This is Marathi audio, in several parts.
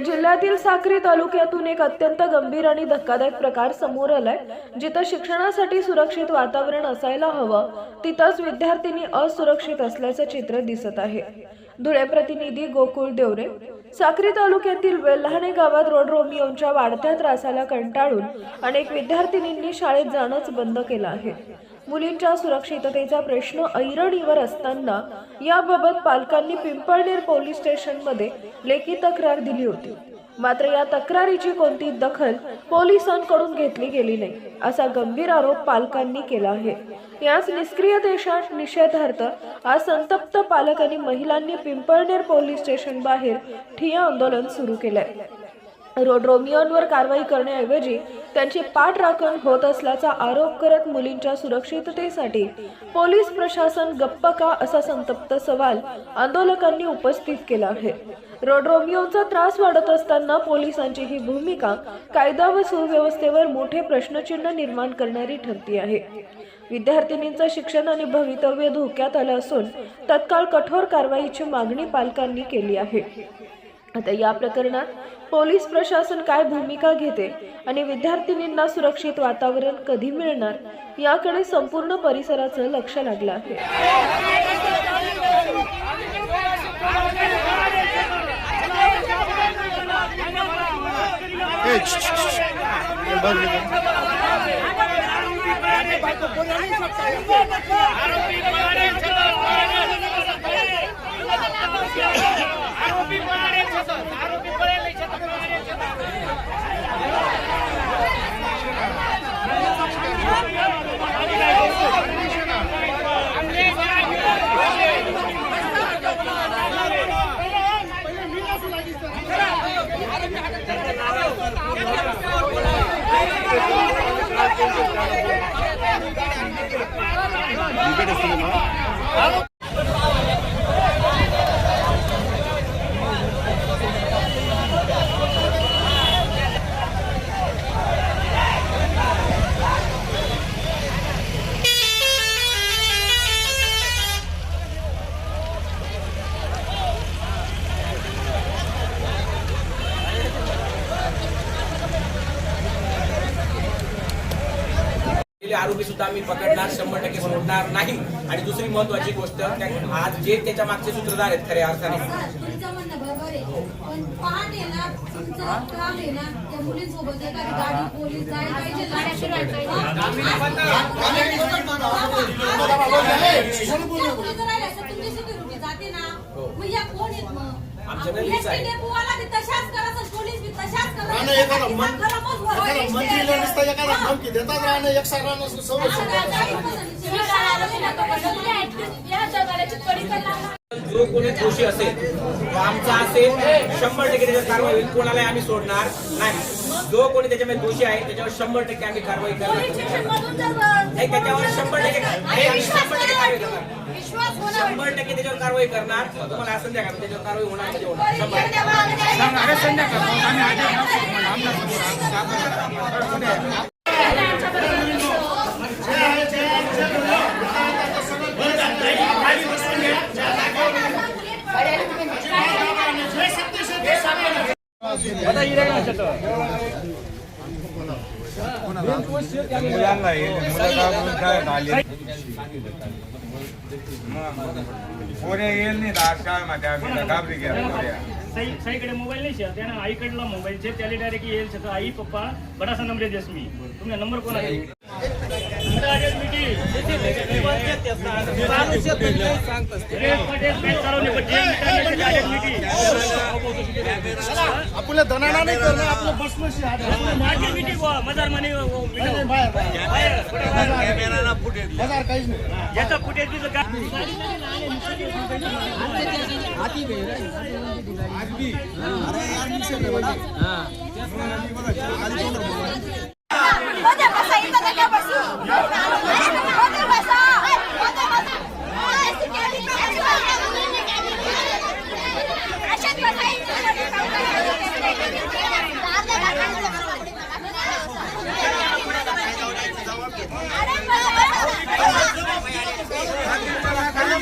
जिल्ह्यातील साक्री तालुक्यातून एक अत्यंत गंभीर आणि धक्कादायक प्रकार समोर आलाय. जिथं शिक्षणासाठी सुरक्षित वातावरण असायला हवं तिथंच विद्यार्थिनी असुरक्षित असल्याचं चित्र दिसत आहे. धुळे प्रतिनिधी गोकुळ देवरे साक्री तालुक्यातील वेल्हाणे गावात रोड रोमियोंच्या वाढत्या त्रासाला कंटाळून अनेक विद्यार्थिनींनी शाळेत जाणंच बंद केलं आहे. मुलींच्या सुरक्षिततेचा प्रश्न ऐरणीवर असताना याबाबत पालकांनी पिंपळनेर पोलीस स्टेशनमध्ये लेखी तक्रार दिली होती. मात्र या तक्रारीची कोणती दखल पोलिसांकडून घेतली गेली नाही असा गंभीर आरोप पालकांनी केला आहे. याच निष्क्रियतेच्या निषेधार्थ आज संतप्त पालक आणि महिलांनी पिंपळनेर पोलीस स्टेशन बाहेर ठिय्या आंदोलन सुरू केलंय. रोड रोमियोंवर कारवाई करण्याऐवजी त्यांची पाठराखण होत असल्याचा आरोप करत मुलींच्या सुरक्षिततेसाठी पोलीस प्रशासन गप्प का असा संतप्त सवाल आंदोलकांनी उपस्थित केला आहे. रोड रोमिओचा त्रास वाढत असताना पोलिसांची ही भूमिका कायदा व सुव्यवस्थेवर मोठे प्रश्नचिन्ह निर्माण करणारी ठरती आहे. विद्यार्थिनींचं शिक्षण आणि भवितव्य धोक्यात आलं असून तत्काळ कठोर कारवाईची मागणी पालकांनी केली आहे. आता या प्रकरणात पोलीस प्रशासन काय भूमिका घेते आणि विद्यार्थिनींना सुरक्षित वातावरण कधी मिळणार याकडे संपूर्ण परिसराचं लक्ष लागलं आहे. આરોપી પણ આરે છે તો આરોપી પણ લઈ છે તો આરે છે વિકેટ गेले आरोपी सुद्धा आम्ही पकडणार शंभर टक्के सोडणार नाही आणि दुसरी महत्वाची गोष्ट आज जे त्याच्या मागचे सूत्रधार आहेत खऱ्या अर्थाने आहे. एखादा मन- एखादा मंत्रीला नुसतं एखादा धमकी देतात जो कोणी दोषी असेल तो आमचा असेल. शंभर टक्के त्याच्यावर कारवाई होईल कोणालाही आम्ही सोडणार नाही. जो कोणी त्याच्यामध्ये दोषी आहे त्याच्यावर शंभर टक्के आम्ही कारवाई करणार. नाही त्याच्यावर शंभर टक्के नाही, आम्ही शंभर टक्के कारवाई करणार शंभर टक्के त्याच्यावर कारवाई करणार. तुम्हाला असं द्या त्याच्यावर कारवाई होणार शंभर मुलांना काय पोरे येईल नाही आज काय माहिती आम्ही घाबरी गेला पोऱ्या सही सहीकडे मोबाईल नाही शेअर त्यानं आईकडला मोबाईल छे त्याला डायरेक्ट येईल शेत आई पप्पा बडासा नंबर देस मी. तुम्ही नंबर कोण आहे आपल्या धनाना नाही करणं आपलं बसमशी हजार काहीच नाही. याचा फुटेज बी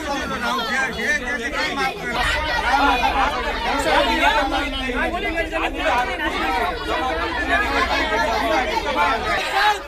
का अरे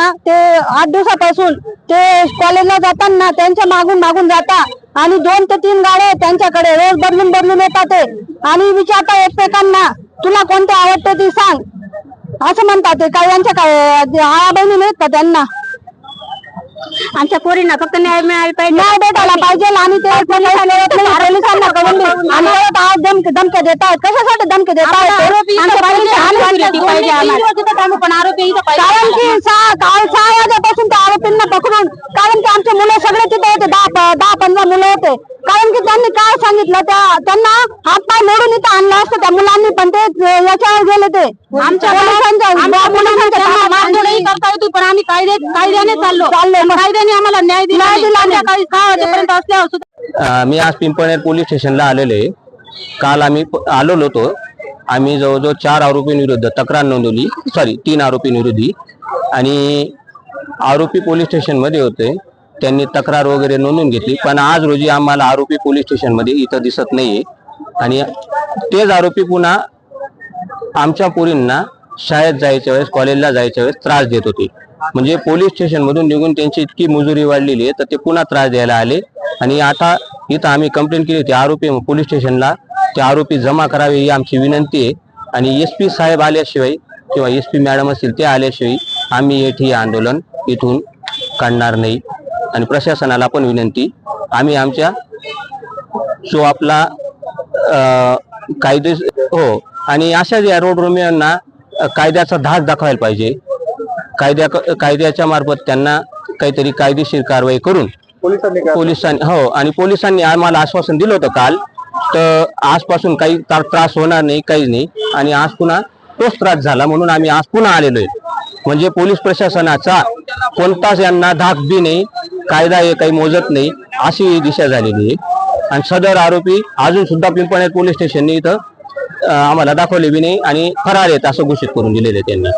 ना ते आठ दिवसापासून ते कॉलेजला जाताना त्यांच्या मागून मागून जाता. आणि दोन ते तीन गाड्या त्यांच्याकडे रोज बदलून बदलून येतात आणि विचारता एकमेकांना तुला कोणते आवडते ती सांग. असं म्हणतात ते. काय यांच्या काय आया बहिणी नाहीत का त्यांना? आमच्या पोरींना फक्त न्याय मिळाला पाहिजे. न्याय भेटायला पाहिजे आणि ते पोलिसांना कळून दे. आणि परत आज धमकी धमकी देत आहेत. कशासाठी धमकी देत आहेत? आमच्या पोरींची हालत पाहिजे आम्हाला. कारण की सहा काल सहा वाजेपासून त्या आरोपींना पकडून कारण की आमचे मुलं सगळे तिथे होते दहा प- दहा पंधरा मुलं होते. कारण की त्यांनी काय सांगितलं? त्या त्यांना हात पाय मोडून इथं आणलं असतं त्या मुलांनी पण ते याच्यावर गेले ते. आमच्या पोलिसांच्या पण आम्ही कायदे कायद्याने चाललो. कायद्याने आम्हाला न्याय दिला वाजेपर्यंत असल्यावर सुद्धा अ, मी आज पिंपळनेर पोलीस स्टेशनला आलेलो आहे. काल आम्ही आलेलो होतो. आम्ही जवळजवळ चार आरोपींविरुद्ध तक्रार नोंदवली. सॉरी तीन आरोपींविरुद्ध आणि आरोपी पोलीस स्टेशनमध्ये होते. त्यांनी तक्रार वगैरे नोंदवून घेतली. पण आज रोजी आम्हाला आरोपी पोलीस स्टेशनमध्ये इथं दिसत नाहीये. आणि तेच आरोपी पुन्हा आमच्या पोरींना शाळेत जायच्या वेळेस कॉलेजला जायच्या वेळेस त्रास देत होते. म्हणजे पोलीस स्टेशनमधून निघून त्यांची इतकी मजुरी वाढलेली आहे तर ते पुन्हा त्रास द्यायला आले. आणि आता इथं आम्ही कंप्लेंट केली होती आरोपी पोलीस स्टेशनला ते आरोपी जमा करावे ही आमची विनंती आहे. आणि एस पी साहेब आल्याशिवाय किंवा एस पी मॅडम असतील ते आल्याशिवाय आम्ही येथे आंदोलन इथून काढणार नाही. आणि प्रशासनाला पण विनंती आम्ही आमच्या जो आपला कायदे हो. आणि अशा या रोड रोमियांना कायद्याचा धाक दाखवायला पाहिजे. कायद्या कायद्याच्या मार्फत त्यांना काहीतरी कायदेशीर कारवाई करून पोलिसांनी हो आणि पोलिसांनी आम्हाला आश्वासन दिलं होतं काल तर आजपासून काही त्रास होणार नाही काहीच नाही. आणि आज पुन्हा तोच त्रास झाला म्हणून आम्ही आज पुन्हा आलेलो आहे. म्हणजे पोलीस प्रशासनाचा कोणताच यांना धाक बी नाही कायदा हे काही मोजत नाही अशी दिशा झालेली आहे. आणि सदर आरोपी अजून सुद्धा पिंपळनेर पोलीस स्टेशनने इथं आम्हाला दाखवले बी नाही आणि फरार आहेत असं घोषित करून दिलेले त्यांनी.